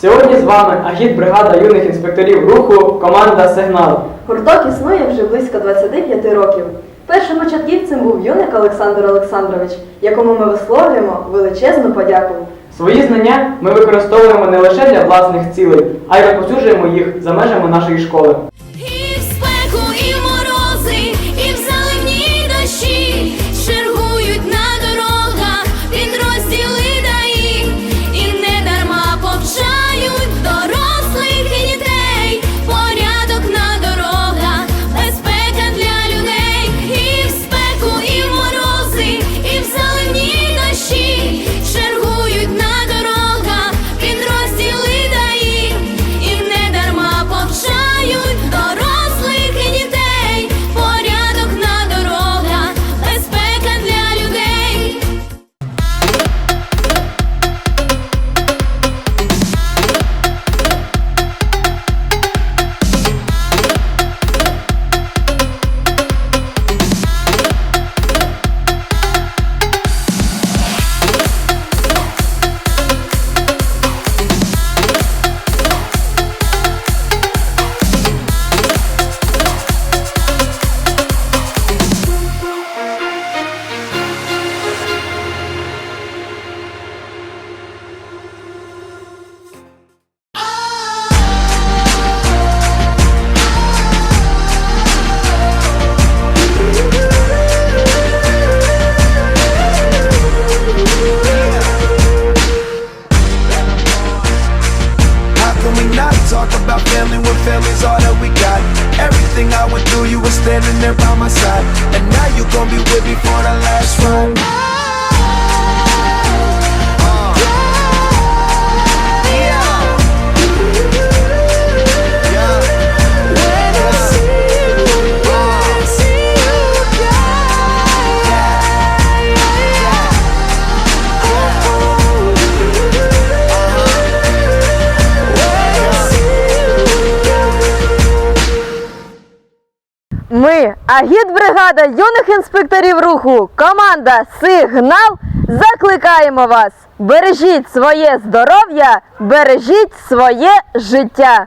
Сьогодні з вами агіт-бригада юних інспекторів руху, команда Сигнал. Гурток існує вже близько 25 років. Першим початківцем був юник Олександр Олександрович, якому ми висловлюємо величезну подяку. Свої знання ми використовуємо не лише для власних цілей, а й розповсюджуємо їх за межами нашої школи. Family when family's all that we got? Everything I went through, you were standing there by my side. And now you gon' be with me for the last Ми, агітбригада юних інспекторів руху, команда Сигнал, закликаємо вас. Бережіть своє здоров'я, бережіть своє життя.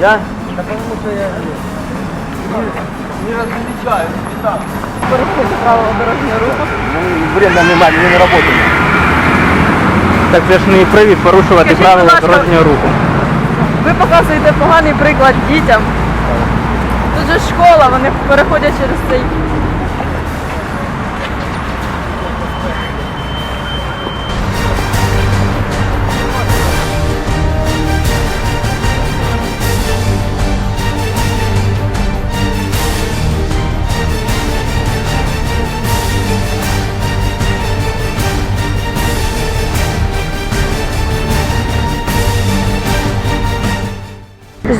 Я? Да потому что я не, не различаю, не так. Правила дорожнього руху. Ну, время немає, ми не працюємо. Так це ж не привід порушувати Скажіть, правила будь ласка, дорожнього руху. Ви показуєте поганий приклад дітям. Тут же школа, вони переходять через цей.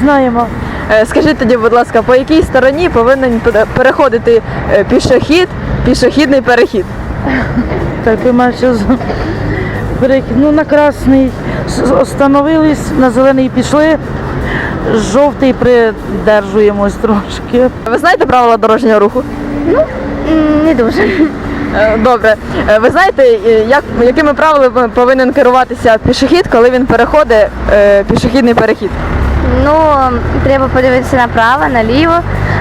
Знаємо. Е, Скажіть тоді, будь ласка, по якій стороні повинен переходити е, пішохід, пішохідний перехід? Так, маєте з- перехід. Ну, на красний остановились, на зелений пішли, жовтий придержуємось трошки. Ви знаєте правила дорожнього руху? Ну, Не дуже. Е, Добре. Ви знаєте, як, якими правилами повинен керуватися пішохід, коли він переходить пішохідний перехід? Ну, треба подивитися направо, наліво.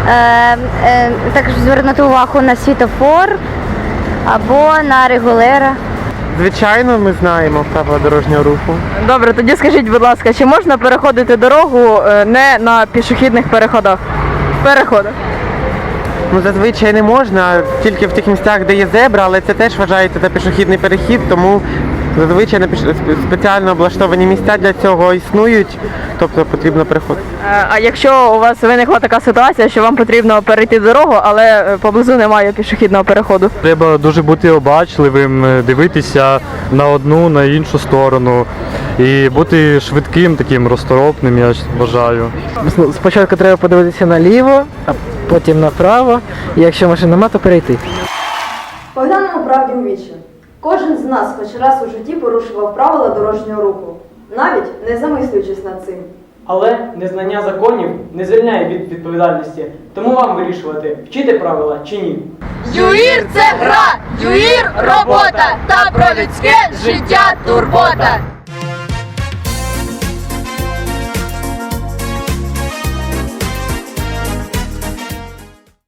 Е, е, також звернути увагу на світофор або на регулера. Звичайно, ми знаємо правила дорожнього руху. Добре, тоді скажіть, будь ласка, чи можна переходити дорогу е, не на пішохідних переходах? Переходах. Ну зазвичай не можна, тільки в тих місцях, де є зебра, але це теж вважається за пішохідний перехід, тому Зазвичай на піш- спеціально облаштовані місця для цього існують, тобто потрібно приходити. Е, А якщо у вас виникла така ситуація, що вам потрібно перейти дорогу, але е, поблизу немає пішохідного переходу? Треба дуже бути обачливим, е, дивитися на одну, на іншу сторону і бути швидким, таким розторопним, я вважаю. Спочатку треба подивитися наліво, потім направо, і якщо машин нема, то перейти. Поглянемо правді у вічі. Кожен з нас хоч раз у житті порушував правила дорожнього руху, навіть не замислюючись над цим. Але незнання законів не звільняє від відповідальності, тому вам вирішувати, вчити правила чи ні. ЮІР це гра, ЮІР робота та про людське життя турбота.